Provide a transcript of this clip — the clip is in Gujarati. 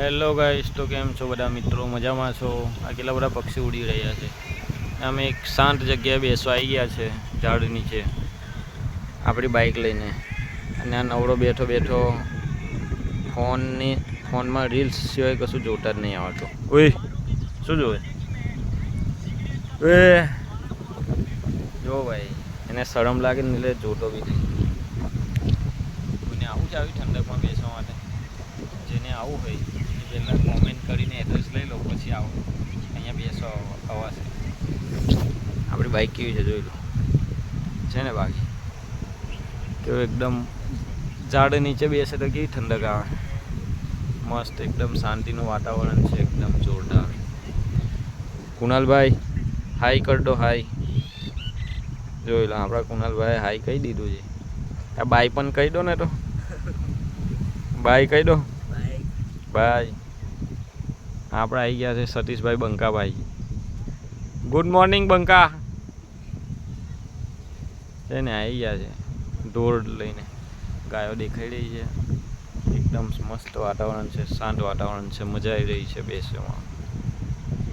હેલો ગાઈસ તો કેમ છો બધા મિત્રો? મજામાં છો? આ કેટલા બધા પક્ષી ઉડી રહ્યા છે? અમે એક શાંત જગ્યાએ બેસવા આવી ગયા છે ઝાડ નીચે. આપણી બાઇક લઈને. અને આ નવરો બેઠો બેઠો ફોનની ફોનમાં રીલ્સ સિવાય કશું જોતા જ નહીં આવડતું. ઓય શું જોવે? એ જો ભાઈ એને શરમ લાગે ને એટલે જોતો બી નહીં. આવું જ આવી ઠંડકમાં બેસવા માટે. જેને આવું હોય. પહેલાં કોમેન્ટ કરીને એડ્રેસ લઈ લો પછી આવો. અહીંયા બેસો અવાશે આપણી બાઇક કેવી છે જોઈ લો. છે ને બાકી કેવું એકદમ ઝાડ નીચે બેસે તો કેવી ઠંડક આવે. મસ્ત એકદમ શાંતિનું વાતાવરણ છે એકદમ જોરદાર. કુણાલભાઈ હાઈ કર દો હાઈ જોઈ લો આપણા કુણાલભાઈ હાઈ કહી દીધું છે. આ બાઈ પણ કહી દો ને તો. બાઈ કહી દો. બાય આપણે આવી ગયા છે સતીશભાઈ બંકાભાઈ. Good morning Banka. છે ને આવી ગયા છે. ઢોર લઈને ગાયો દેખાઈ રહી છે. એકદમ મસ્ત વાતાવરણ છે, શાંત વાતાવરણ છે, મજા આવી રહી છે બેસવામાં.